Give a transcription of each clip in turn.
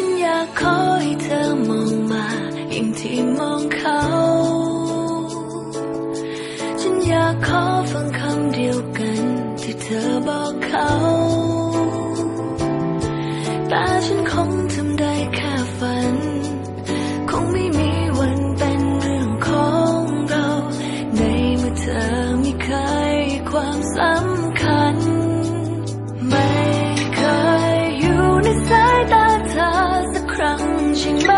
ันอยากขอให้เธอมองมาอย่างที่มองเขา ฉันอยากขอฟังคำเดียวกันที่เธอบอกเขา แต่ฉันคงทำได้แค่ฝัน คงไม่มีวันเป็นเรื่องของเรา ในเมื่อเธอไม่เคยความสำคัญ ใช่ไหม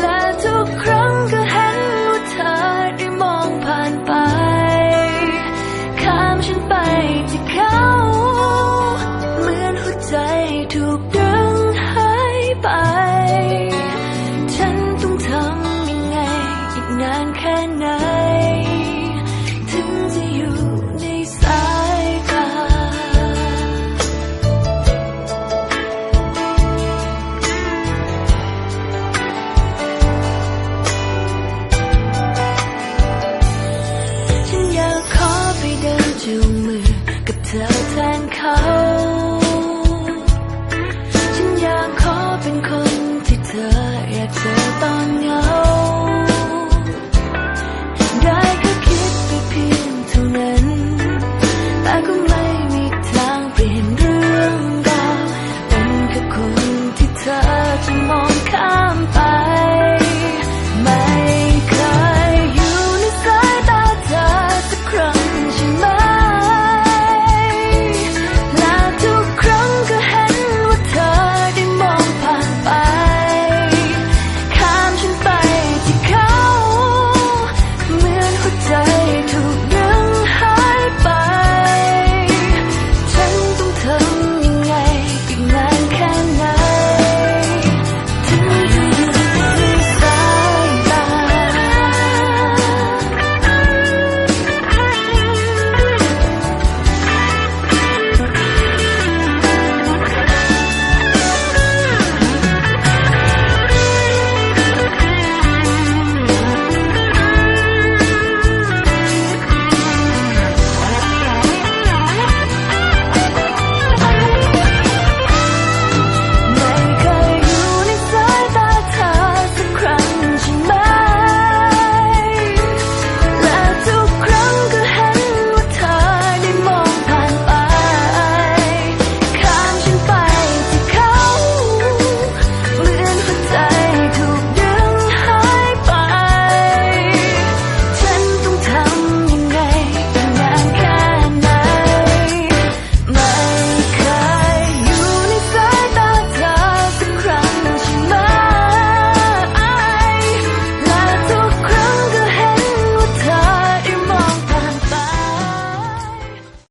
และทุกครั้งก็เห็นว่าเธอได้มองผ่านไป ข้ามฉันไปที่เขา เหมือนหัวใจถูกดึ